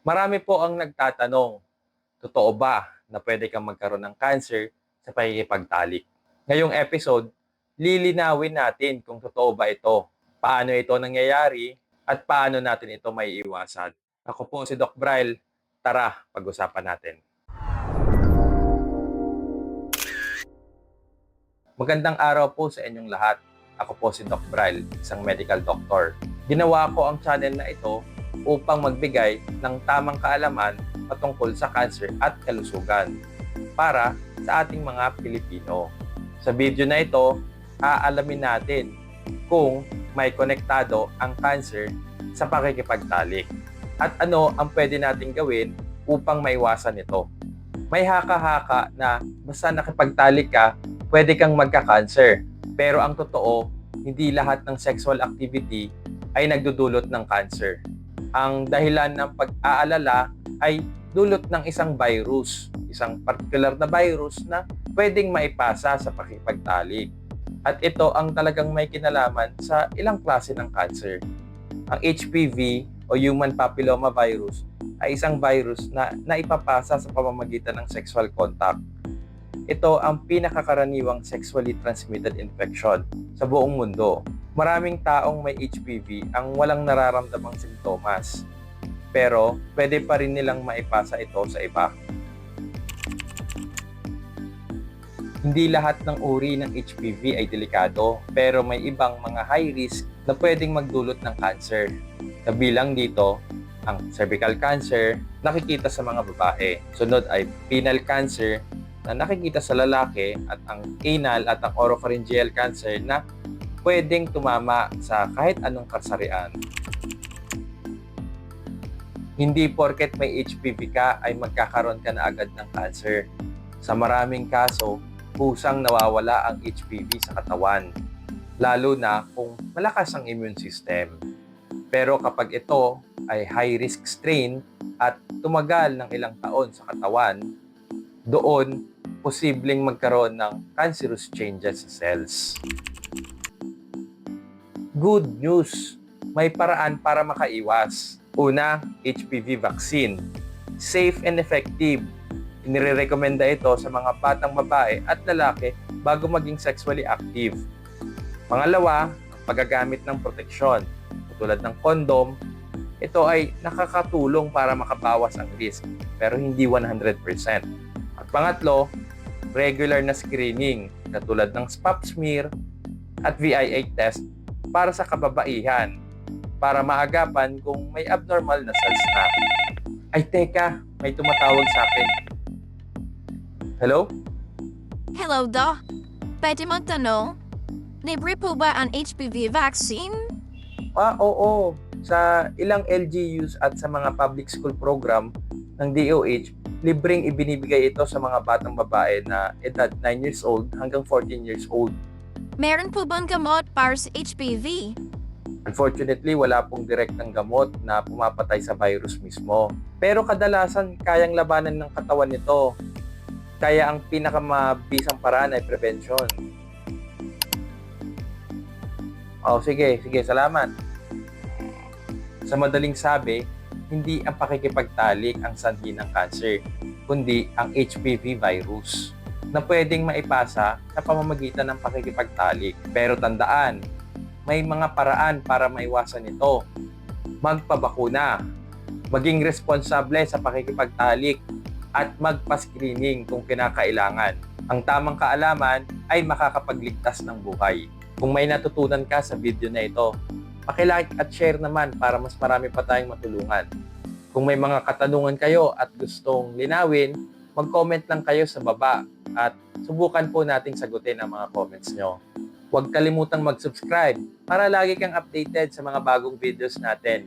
Marami po ang nagtatanong, totoo ba na pwede kang magkaroon ng cancer sa pakikipagtalik? Ngayong episode, lilinawin natin kung totoo ba ito, paano ito nangyayari, at paano natin ito may iwasan. Ako po si Doc Braille. Tara, pag-usapan natin. Magandang araw po sa inyong lahat. Ako po si Doc Braille, isang medical doctor. Ginawa ko ang channel na ito upang magbigay ng tamang kaalaman patungkol sa cancer at kalusugan para sa ating mga Pilipino. Sa video na ito, aalamin natin kung may konektado ang cancer sa pakikipagtalik at ano ang pwede nating gawin upang maiwasan ito. May haka-haka na basta nakipagtalik ka, pwede kang magka-cancer. Pero ang totoo, hindi lahat ng sexual activity ay nagdudulot ng cancer. Ang dahilan ng pag-aalala ay dulot ng isang virus, isang particular na virus na pwedeng maipasa sa pakipagtalik. At ito ang talagang may kinalaman sa ilang klase ng cancer. Ang HPV o Human Papilloma Virus ay isang virus na naipapasa sa pamamagitan ng sexual contact. Ito ang pinakakaraniwang sexually transmitted infection sa buong mundo. Maraming taong may HPV ang walang nararamdamang simptomas. Pero pwede pa rin nilang maipasa ito sa iba. Hindi lahat ng uri ng HPV ay delikado, pero may ibang mga high risk na pwedeng magdulot ng cancer. Kabilang dito, ang cervical cancer, nakikita sa mga babae. Sunod ay penile cancer, na nakikita sa lalaki, at ang anal at ang oropharyngeal cancer na pwedeng tumama sa kahit anong kasarian. Hindi porket may HPV ka ay magkakaroon ka na agad ng cancer. Sa maraming kaso, kusang nawawala ang HPV sa katawan, lalo na kung malakas ang immune system. Pero kapag ito ay high-risk strain at tumagal ng ilang taon sa katawan, doon posibleng magkaroon ng cancerous changes sa cells. Good news! May paraan para makaiwas. Una, HPV vaccine. Safe and effective. Inirekomenda ito sa mga batang babae at lalaki bago maging sexually active. Pangalawa, ang paggagamit ng proteksyon tulad ng kondom, ito ay nakakatulong para makabawas ang risk pero hindi 100%. At pangatlo, regular na screening katulad ng pap smear at VIH test para sa kababaihan para maagapan kung may abnormal na cells na. Ay teka, may tumatawag sa akin. Hello? Hello, Doc. Pwede magtanong? Libre po ba ang HPV vaccine? Ah, oo. Sa ilang LGUs at sa mga public school program ng DOH, libreng ibinibigay ito sa mga batang babae na edad 9 years old hanggang 14 years old. Meron po bang gamot para sa HPV? Unfortunately, wala pong direktang gamot na pumapatay sa virus mismo. Pero kadalasan, kayang labanan ng katawan nito. Kaya ang pinakamabisang paraan ay prevention. Oh, sige, sige, salamat. Sa madaling sabi, hindi ang pakikipagtalik ang sanhi ng cancer, kundi ang HPV virus na pwedeng maipasa sa pamamagitan ng pakikipagtalik. Pero tandaan, may mga paraan para maiwasan ito. Magpabakuna, maging responsable sa pakikipagtalik, at magpa-screening kung kinakailangan. Ang tamang kaalaman ay makakapagligtas ng buhay. Kung may natutunan ka sa video na ito, pakilike at share naman para mas marami pa tayong matulungan. Kung may mga katanungan kayo at gustong linawin, mag-comment lang kayo sa baba at subukan po nating sagutin ang mga comments nyo. Huwag kalimutang mag-subscribe para lagi kang updated sa mga bagong videos natin.